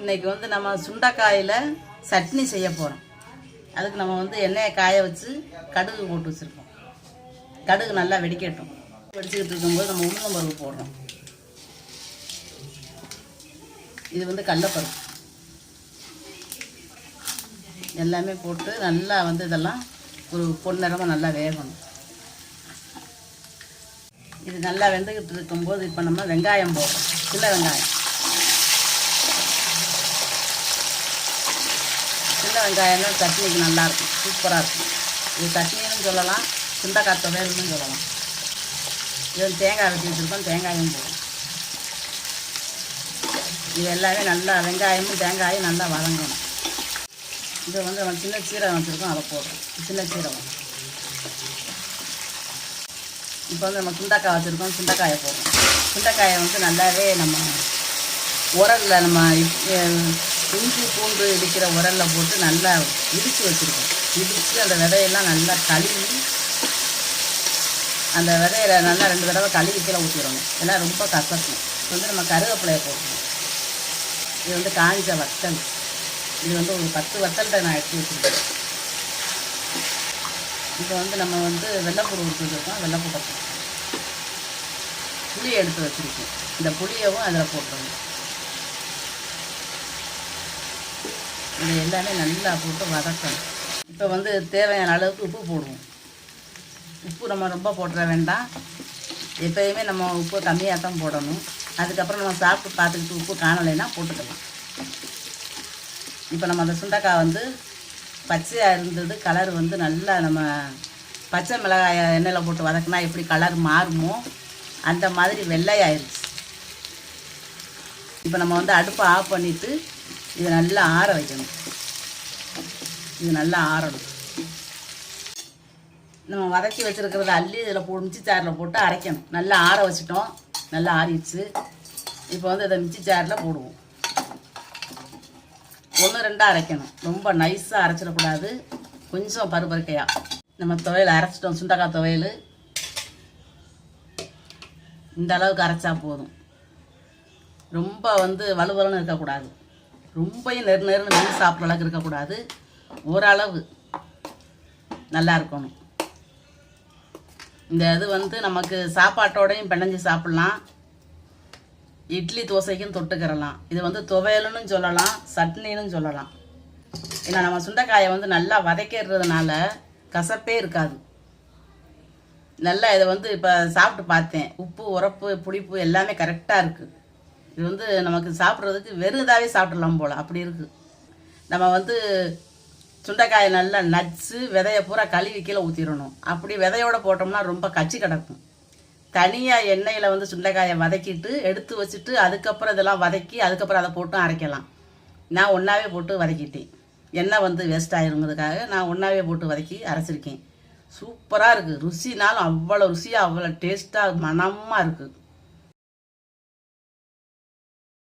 இன்னைக்கு வந்து நம்ம சுண்டைக்காயில் சட்னி செய்ய போகிறோம் அதுக்கு நம்ம வந்து எண்ணெயை காய வச்சு கடுகு போட்டு வச்சுருக்கோம். கடுகு நல்லா வெடிக்கட்டும். வெடிச்சுக்கிட்டு இருக்கும்போது நம்ம உளுந்தம்பருப்பு போடுறோம். இது வந்து கடலப்பருப்பு எல்லாமே போட்டு நல்லா வந்து இதெல்லாம் ஒரு பொன்னிறமாக நல்லா வேகணும். இது நல்லா வெந்துக்கிட்டு இருக்கும்போது இப்போ நம்ம வெங்காயம் போடுறோம். சின்ன வெங்காயம். சின்ன வெங்காயம் சட்னிக்கு நல்லாயிருக்கும். சூப்பராக இருக்கும் இது சட்னின்னு சொல்லலாம் சுண்டக்காய் துவையல்னு சொல்லலாம். இது வந்து தேங்காய் வெட்டி வச்சுருக்கோம் தேங்காயும் போடும் இது எல்லாமே நல்லா வெங்காயமும் தேங்காயும் நல்லா வதங்கணும். இதை வந்து நம்ம சின்ன சீரகம் வச்சுருக்கோம் அதை போடுறோம். சின்ன சீரகம். இப்போ வந்து நம்ம சுண்டக்காய் வச்சுருக்கோம் சுண்டக்காயை போடுறோம். சுண்டைக்காயை வந்து நல்லாவே நம்ம உரலில் நம்ம இப்- இஞ்சி பூண்டு இடிக்கிற உரலில் போட்டு நல்லா இடித்து வச்சுருக்கோம். இடித்து அந்த விதையெல்லாம் நல்லா கழுவி அந்த விதையில நல்லா ரெண்டு தடவை கழுவி கீழே ஊற்றிடணும் ஏன்னா ரொம்ப கசக்கும். இப்போ வந்து நம்ம கருவேப்பிலையை போட்டுருவோம் இது வந்து காஞ்ச வத்தல். இது வந்து ஒரு பத்து வத்தல்கிட்ட நான் எடுத்து வச்சுருக்கேன். இப்போ வந்து நம்ம வந்து வெள்ளைப்பூடு எடுத்து வச்சுருக்கோம் வெள்ளைப்பூட்டை போட்டுருக்கோம் புளியை எடுத்து வச்சுருக்கோம். இந்த புளியவும் அதில் போட்டுருவோம் இது எல்லாமே நல்லா போட்டு வதக்கணும். இப்போ வந்து தேவையான அளவுக்கு உப்பு போடுவோம். உப்பு நம்ம ரொம்ப போட்டுற வேண்டாம். எப்பயுமே நம்ம உப்பு கம்மியாக தான் போடணும். அதுக்கப்புறம் நம்ம சாப்பிட்டு பார்த்துக்கிட்டு உப்பு காணலைன்னா போட்டுக்கலாம். இப்போ நம்ம அந்த சுண்டைக்காய் வந்து பச்சையாக இருந்தது கலர் வந்து நல்லா நம்ம பச்சை மிளகாய் எண்ணெயில் போட்டு வதக்குனா எப்படி கலர் மாறுமோ அந்த மாதிரி வெள்ளையாயிருச்சு. இப்போ நம்ம வந்து அடுப்பை ஆஃப் பண்ணிவிட்டு இது நல்லா ஆற வைக்கணும். இது நல்லா ஆறணும். நம்ம வதக்கி வச்சுருக்கிறத அள்ளி இதில் போ மிச்சி சாரில் போட்டு அரைக்கணும். நல்லா ஆற வச்சிட்டோம். நல்லா ஆறிடுச்சு. இப்போ வந்து இதை மிச்சி சாரில் போடுவோம். ஒன்று ரெண்டாக அரைக்கணும். ரொம்ப நைஸாக அரைச்சிடக்கூடாது. கொஞ்சம் பருப்பருக்கையாக நம்ம துவையல் அரைச்சிட்டோம். சுண்டக்காய் துவையல். இந்த அளவுக்கு அரைச்சா போதும். ரொம்ப வந்து வலுவலுன்னு இருக்கக்கூடாது. ரொம்பையும் நெரு நெருன்னு மீன் சாப்பிட்ற அளவுக்கு இருக்கக்கூடாது. ஓரளவு நல்லா இருக்கணும். இந்த இது வந்து நமக்கு சாப்பாட்டோடையும் பிணைஞ்சு சாப்பிட்லாம். இட்லி தோசைக்கும் தொட்டுக்கிறலாம். இது வந்து துவையலுன்னு சொல்லலாம் சட்னின்னு சொல்லலாம். ஏன்னா நம்ம சுண்டைக்காயை வந்து நல்லா வதக்கிறதுனால கசப்பே இருக்காது. நல்லா இதை வந்து இப்போ சாப்பிட்டு பார்த்தேன். உப்பு உரப்பு புளிப்பு எல்லாமே கரெக்டாக இருக்குது இது வந்து நமக்கு சாப்பிட்றதுக்கு வெறும் இதாகவே சாப்பிட்றலாம் போல். அப்படி இருக்குது நம்ம வந்து சுண்டைக்காயை நல்லா நச்சு விதையை பூரா கழுவி கீழே ஊற்றிடணும் அப்படி விதையோட போட்டோம்னா ரொம்ப கச்சி கிடக்கும். தனியாக எண்ணெயில் வந்து சுண்டைக்காயை வதக்கிட்டு எடுத்து வச்சுட்டு அதுக்கப்புறம் இதெல்லாம் வதக்கி அதுக்கப்புறம் அதை போட்டும் அரைக்கலாம். நான் ஒன்றாவே போட்டு வதக்கிட்டேன். எண்ணெய் வந்து வேஸ்ட் ஆயிருங்கிறதுக்காக நான் ஒன்றாவே போட்டு வதக்கி அரைச்சிருக்கேன். சூப்பராக இருக்குது ருசினாலும் அவ்வளோ ருசியாக அவ்வளோ டேஸ்ட்டாக மணமாக இருக்குது